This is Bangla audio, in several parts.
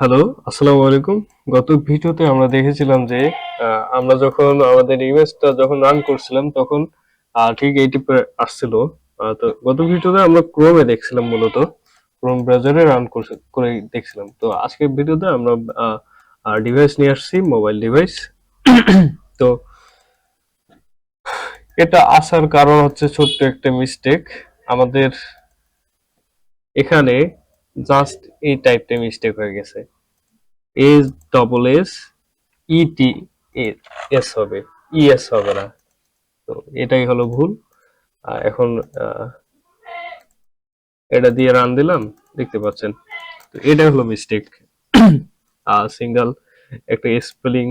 হ্যালো আসসালামু আলাইকুম। গত ভিডিওতে আমরা দেখেছিলাম যে আমরা যখন আমাদের ইমেজটা যখন রান করছিলাম, তখন ঠিক এইটি আসছিল। তো গত ভিডিওতে আমরা ক্রোমে দেখছিলাম মূলত। ক্রোম ব্রাউজারে রান করে দেখছিলাম। তো আজকের ভিডিওতে আমরা ডিভাইস নিয়ে আসছি মোবাইল ডিভাইস তো এটা আসার কারণ হচ্ছে ছোট্ট একটা মিস্টেক আমাদের এখানে জাস্ট এই টাইপটা মিস্টেক হয়ে গেছে। S double S ET S হবে। ইএস হবে না। তো এটাই হলো ভুল। এখন এটা দিয়ে রান দিলাম, দেখতে পাচ্ছেন। তো এটাই হলো মিস্টেক সিঙ্গেল একটা স্পেলিং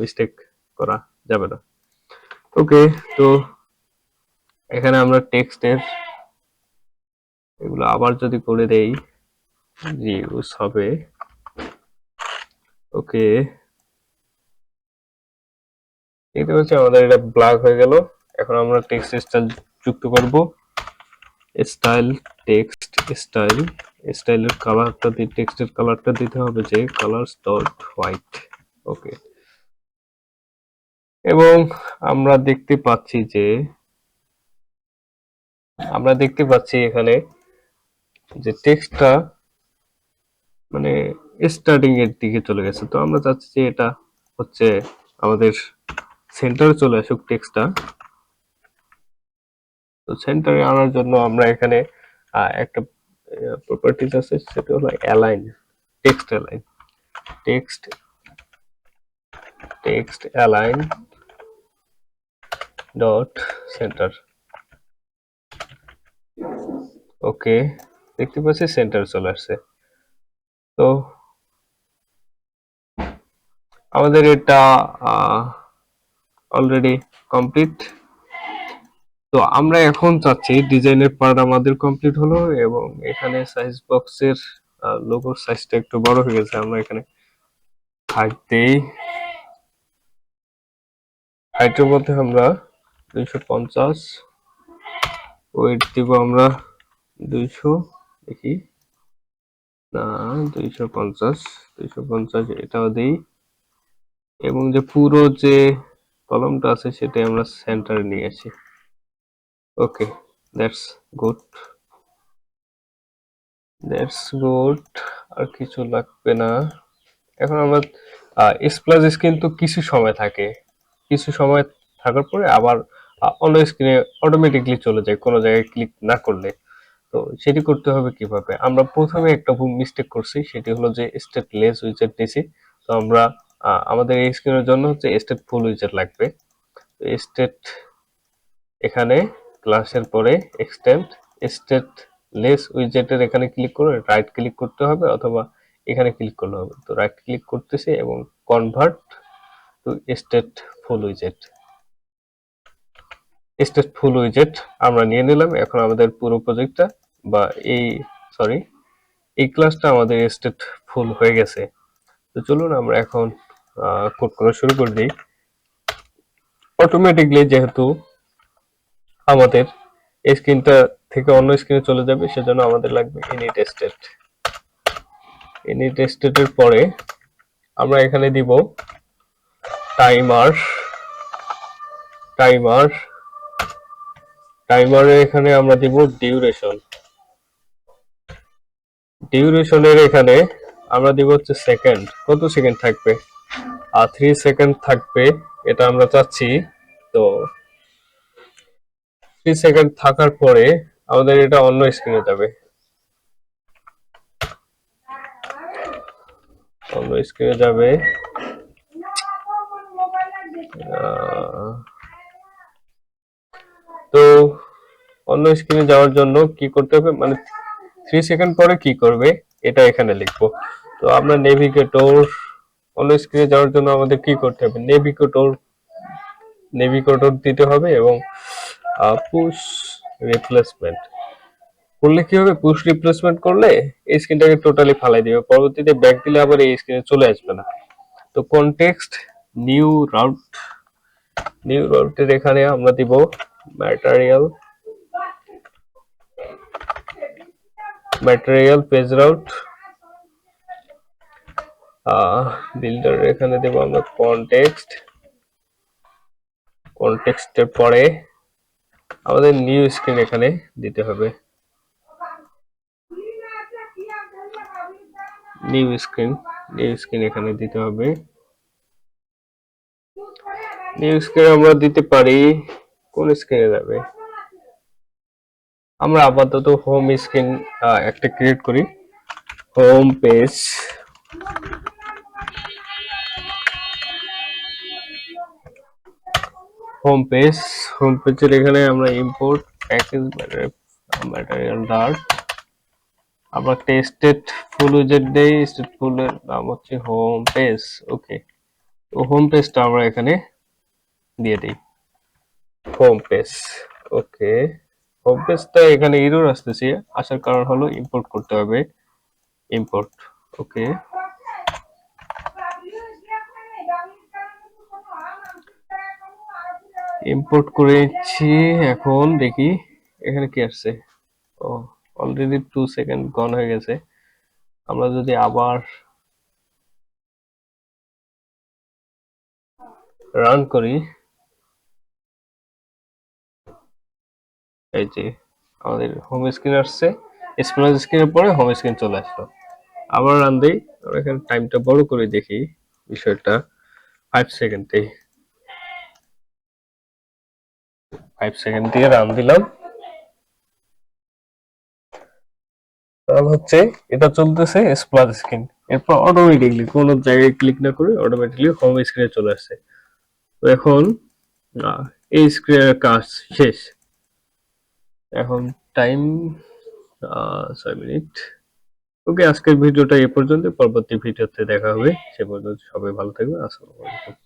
মিস্টেক করা যাবে না। ওকে তো এখানে আমরা টেক্সটের এগুলো আবার যদি করে দেই ইউজ হবে। ওকে। দেখতে পাচ্ছি আমাদের, এটা ব্ল্যাক হয়ে গেল। এখন আমরা টেক্সট স্টাইল যুক্ত করব। স্টাইল টেক্সট স্টাইল স্টাইলের কালারটা দিয়ে টেক্সটের কালারটা দিতে হবে যে কালারস ডট হোয়াইট ওকে। এবং আমরা দেখতে পাচ্ছি যে, আমরা দেখতে পাচ্ছি এখানে যে টেক্সটটা মানে স্টার্টিং এর দিকে চলে গেছে। তো আমরা চাচ্ছি যে এটা হচ্ছে আমাদের সেন্টারে চলে আসুক টেক্সটটা তো সেন্টারে আনার জন্য আমরা এখানে একটা প্রপার্টিজ আছে, সেটা হলো align text align text text align dot center okay দেখতে পাচ্ছি সেন্টার চলে আসছে। তো আমাদের এটা অলরেডি কমপ্লিট তো আমরা এখন চাচ্ছি ডিজাইনের পার্ট আমাদের কমপ্লিট হলো এবং এখানে সাইজ বক্সের লোগোর সাইজটা একটু বড় হয়ে গেছে। আমরা এখানে হাইট দেই হাইটের মধ্যে আমরা দুইশো পঞ্চাশ ওয়েট দিব আমরা দুইশো, দেখি। দুইশো পঞ্চাশ দুইশো পঞ্চাশ এটাও দিই। এবং যে পুরো যে কলমটা আছে সেটাই আমরা সেন্টারে নিয়ে আসি। Okay, that's good. That's good, আর কিছু লাগবে না। এখন আমরা স্প্লাইস কিন্তু কিছু সময় থাকে। কিছু সময় থাকার পরে আবার অন্য স্ক্রিনে অটোমেটিকলি চলে যায়, কোনো জায়গায় ক্লিক না করলে। তো সেটি করতে হবে কীভাবে? আমরা প্রথমে একটা মিস্টেক করছি, সেটি হলো যে স্টেট লেস উইজেট নিছি। তো আমরা আমাদের এই স্ক্রিনের জন্য হচ্ছে স্টেট ফুল উইজেট লাগবে। তো স্টেট এখানে ক্লাসের পরে এক্সটেন্ড স্টেট লেস উইজেটের এখানে ক্লিক করে রাইট ক্লিক করতে হবে অথবা এখানে ক্লিক করলে হবে। তো রাইট ক্লিক করতেছি এবং convert to state full উইজেট state ফুল উইজেট আমরা নিয়ে নিলাম, এখন আমাদের পুরো প্রজেক্টটা বা এই সরি এই ক্লাসটা আমাদের স্টেট ফুল হয়ে গেছে। তো চলুন আমরা এখন কোড করা শুরু করে দিই। অটোমেটিকলি যেহেতু আমাদের এই স্ক্রিনটা থেকে অন্য স্ক্রিনে চলে যাবে, সেজন্য আমাদের লাগবে ইনিট স্টেট ইনিট স্টেটের পরে আমরা এখানে দিব টাইমার টাইমার টাইমারে এখানে আমরা দিব ডিউরেশন ডিউরেশনের এখানে আমরা দিব হচ্ছে সেকেন্ড। কত সেকেন্ড থাকবে? আর থ্রি সেকেন্ড থাকবে, এটা আমরা চাচ্ছি। তো থ্রি সেকেন্ড থাকার পরে আমাদের এটা অন্য স্ক্রিনে যাবে। অন্য স্ক্রিনে যাবে। তো অন্য স্ক্রিনে যাওয়ার জন্য কি করতে হবে? মানে থ্রি সেকেন্ড পরে কি করবে, এটা এখানে লিখব। তো আমরা নেভিগেটর অন্য স্ক্রিনে যাওয়ার জন্য আমাদের কি করতে হবে? নেভিগেটর নেভিগেটর দিতে হবে এবং পুশ রিপ্লেসমেন্ট করলে কি হবে? পুশ রিপ্লেসমেন্ট করলে এই স্ক্রিনটাকে টোটালি ফালাই দিবে। পরবর্তীতে ব্যাক দিলে আবার এই স্ক্রিনে চলে আসবে না। তো কনটেক্সট নিউ রাউট নিউ রাউটের এখানে আমরা দিব material material page route builder এখানে দেবো আমরা কনটেক্সট কনটেক্সটের পরে আমাদের নিউ স্ক্রিন এখানে দিতে হবে। নিউ স্ক্রিন নিউ স্ক্রিন এখানে দিতে হবে। নিউ স্ক্রিন আমরা দিতে পারি, কোন স্ক্রিনে যাবে? আমরা আপাতত হোম স্ক্রিন একটা ক্রিয়েট করি। Home page home page home পেজের এখানে আমরা ইম্পোর্ট প্যাকেজ ম্যাটেরিয়াল ডার্ট আমরা টেস্টেড ফুল উইজেট দেই। টেস্টেড ফুলের নাম হচ্ছে হোম পেজ ওকে তো হোম পেজটা আমরা এখানে দিয়ে দিই। হোম পেজ ওকে পেজটা এখানে এরর আসতেছে। আসার কারণ হলো ইম্পোর্ট করতে হবে। ইম্পোর্ট ওকে। ইম্পোর্ট করেছি এখন দেখি, এখানে কি আসছে? ও অলরেডি টু সেকেন্ড গন হয়ে গেছে। আমরা যদি আবার রান করি এই যে আমাদের হোম স্ক্রিন আসছে। স্প্লাশ স্ক্রিনের পরে হোম স্ক্রিন চলে আসলো। আবার রান দিই। আমরা এখানে টাইমটা বড় করে দেখি বিষয়টা। ফাইভ সেকেন্ডে ফাইভ সেকেন্ড দিয়ে রান দিলাম। রান হচ্ছে, এটা চলতেছে স্প্লাশ স্ক্রিন এরপর অটোমেটিকলি কোনো জায়গায় ক্লিক না করে অটোমেটিকলি হোম স্ক্রিনে চলে আসছে। তো এখন এই স্ক্রিনের কাজ শেষ। এখন টাইম ছয় মিনিট ওকে আজকের ভিডিওটা এ পর্যন্ত পরবর্তী ভিডিওতে দেখা হবে। সে পর্যন্ত সবাই ভালো থাকবে আসসালামু আলাইকুম।